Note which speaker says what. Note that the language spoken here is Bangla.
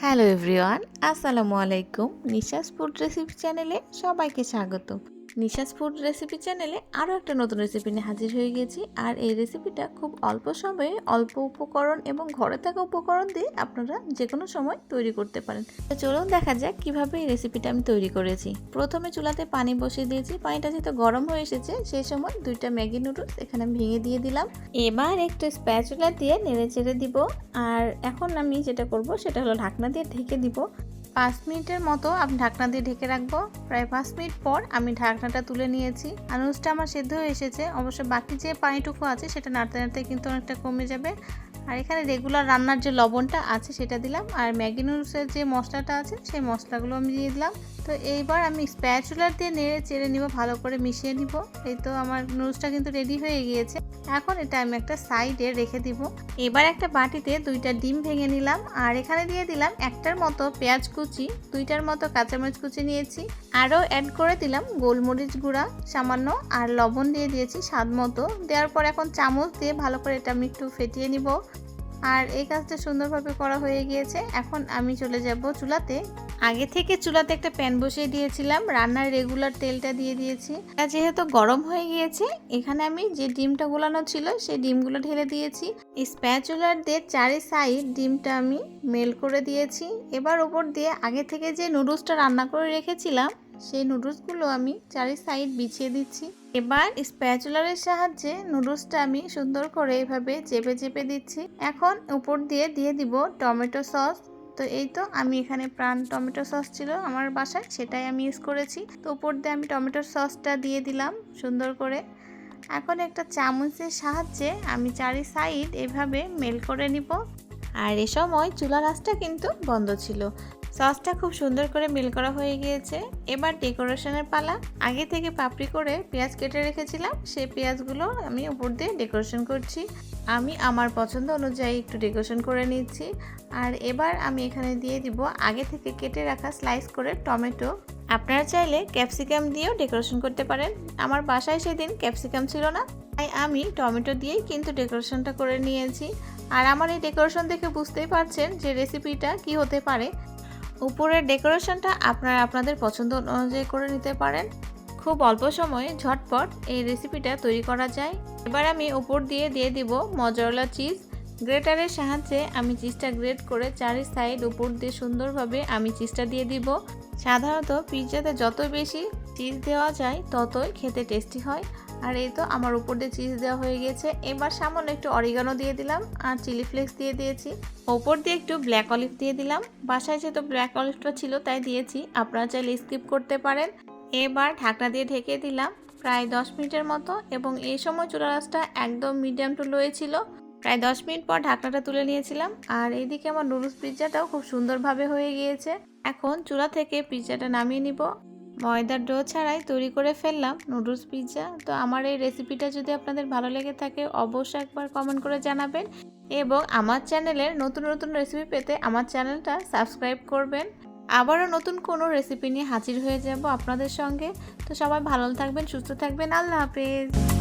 Speaker 1: হ্যালো এভরিওয়ান আসসালামু আলাইকুম নিশাস ফুড রেসিপি চ্যানেলে সবাইকে স্বাগত নিশাস ফুড রেসিপি চ্যানেলে আরও একটা নতুন রেসিপি নিয়ে হাজির হয়ে গেছি। আর এই রেসিপিটা খুব অল্প সময়ে অল্প উপকরণ এবং ঘরে থাকা উপকরণ দিয়ে আপনারা যে কোনো সময় তৈরি করতে পারেন। চলুন দেখা যাক কীভাবে এই রেসিপিটা আমি তৈরি করেছি। প্রথমে চুলাতে পানি বসিয়ে দিয়েছি। পানিটা যেহেতু গরম হয়ে এসেছে সেই সময় দুইটা ম্যাগি নুডলস এখানে ভেঙে দিয়ে দিলাম। এবার একটু স্প্যাচুলা দিয়ে নেড়ে চেড়ে দিব। আর এখন আমি যেটা করব, সেটা হলো ঢাকনা দিয়ে ঢেকে দিব। পাঁচ মিনিটের মতো আমি ঢাকনা দিয়ে ঢেকে রাখব। প্রায় পাঁচ মিনিট পর আমি ঢাকনাটা তুলে নিয়েছি। আনুজটা আমার সেদ্ধ হয়ে এসেছে। অবশ্য বাকি যে পানিটুকু আছে সেটা নাড়তে নাড়তে কিন্তু অনেকটা কমে যাবে। আর এখানে রেগুলার রান্নার যে লবণটা আছে সেটা দিলাম। আর ম্যাগি নুডলসের যে মশলাটা আছে সেই মশলাগুলো আমি দিয়ে দিলাম। তো এইবার আমি স্প্যাচুলার দিয়ে নেড়ে চেড়ে নিব, ভালো করে মিশিয়ে নিব। এই তো আমার নুডলসটা কিন্তু রেডি হয়ে গিয়েছে। এখন এটা আমি একটা সাইডে রেখে দিব। এবার একটা বাটিতে দুইটা ডিম ভেঙে নিলাম। আর এখানে দিয়ে দিলাম একটার মতো পেঁয়াজ কুচি, দুইটার মতো কাঁচামরিচ কুচি নিয়েছি। আরও অ্যাড করে দিলাম গোলমরিচ গুঁড়া, সামান্য আর লবণ দিয়ে দিয়েছি স্বাদ মতো। দেওয়ার পর এখন চামচ দিয়ে ভালো করে এটা আমি একটু ফেটিয়ে নিব। আর এই কাজটা সুন্দরভাবে করা হয়ে গিয়েছে। এখন আমি চলে যাব চুলাতে। আগে থেকে চুলাতে একটা প্যান বসিয়ে দিয়েছিলাম, রান্নার রেগুলার তেলটা দিয়ে দিয়েছি। আর যেহেতু গরম হয়ে গিয়েছে, এখানে আমি যে ডিমটা গোলানো ছিল, সেই ডিমগুলো ঢেলে দিয়েছি। স্প্যাচুলার দিয়ে চারি সাইড ডিমটা আমি মেল করে দিয়েছি। এবার উপর দিয়ে আগে থেকে যে নুডলসটা রান্না করে রেখেছিলাম সেই নুডলসগুলো আমি চারি সাইড বিছিয়ে দিচ্ছি। এবার স্প্যাচুলারের সাহায্যে নুডলসটা আমি সুন্দর করে এইভাবে চেপে চেপে দিচ্ছি। এখন উপর দিয়ে দিয়ে দিব টমেটো সস তো এই তো আমি এখানে প্রাণ টমেটো সস ছিল আমার বাসায়, সেটাই আমি ইউজ করেছি। তো উপর দিয়ে আমি টমেটো সসটা দিয়ে দিলাম সুন্দর করে। এখন একটা চামচের সাহায্যে আমি চারি সাইড এভাবে মেল করে নিব। আর এ সময় চুলার আঁচটা কিন্তু বন্ধ ছিল। সসটা খুব সুন্দর করে মিল করা হয়ে গিয়েছে। এবার ডেকোরেশনের পালা। আগে থেকে পাপড়ি করে পেঁয়াজ কেটে রেখেছিলাম, সেই পেঁয়াজগুলো আমি উপর দিয়ে ডেকোরেশন করছি। আমি আমার পছন্দ অনুযায়ী একটু ডেকোরেশন করে নিচ্ছি। আর এবার আমি এখানে দিয়ে দিব আগে থেকে কেটে রাখা স্লাইস করে টমেটো। আপনারা চাইলে ক্যাপসিকাম দিয়েও ডেকোরেশন করতে পারেন। আমার বাসায় সেদিন ক্যাপসিকাম ছিল না, তাই আমি টমেটো দিয়েই কিন্তু ডেকোরেশনটা করে নিয়েছি। আর আমার এই ডেকোরেশন দেখে বুঝতেই পারছেন যে রেসিপিটা কি হতে পারে। উপরের ডেকোরেশনটা আপনারা আপনাদের পছন্দ অনুযায়ী করে নিতে পারেন। খুব অল্প সময়ে ঝটপট এই রেসিপিটা তৈরি করা যায়। এবার আমি উপর দিয়ে দিয়ে দিব মজরলা চিজ গ্রেটারের সাহায্যে আমি চিজটা গ্রেট করে চারি সাইড উপর দিয়ে সুন্দরভাবে আমি চিজটা দিয়ে দিব। সাধারণত পিৎজাতে যত বেশি চিজ দেওয়া যায়, ততই খেতে টেস্টি হয়। আর এই তো আমার উপর দিয়ে চিজ দেওয়া হয়ে গেছে। এবার সামান্য একটু অরিগানো দিয়ে দিলাম আর চিলি ফ্লেক্স দিয়ে দিয়েছি। ওপর দিয়ে একটু ব্ল্যাক অলিভ দিয়ে দিলাম। বাসায় যেহেতু ব্ল্যাক অলিভটা ছিল, তাই দিয়েছি। আপনারা চাইলে স্কিপ করতে পারেন। এবার ঢাকনা দিয়ে ঢেকে দিলাম প্রায় দশ মিনিটের মতো এবং এই সময় চুলা রাসটা একদম মিডিয়াম টু লোয়ে ছিল। প্রায় দশ মিনিট পর ঢাকনাটা তুলে নিয়েছিলাম। আর এইদিকে আমার নুডলস পিৎজাটাও খুব সুন্দরভাবে হয়ে গিয়েছে। এখন চুলা থেকে পিৎজাটা নামিয়ে নিব। ময়দার ডো ছাড়াই তৈরি করে ফেললাম নুডলস পিৎজা। তো আমার এই রেসিপিটা যদি আপনাদের ভালো লেগে থাকে, অবশ্যই একবার কমেন্ট করে জানাবেন। এবং আমার চ্যানেলের নতুন নতুন রেসিপি পেতে আমার চ্যানেলটা সাবস্ক্রাইব করবেন। আবারও নতুন কোনো রেসিপি নিয়ে হাজির হয়ে যাব আপনাদের সঙ্গে। তো সবাই ভালো থাকবেন, সুস্থ থাকবেন। আল্লাহ হাফেজ।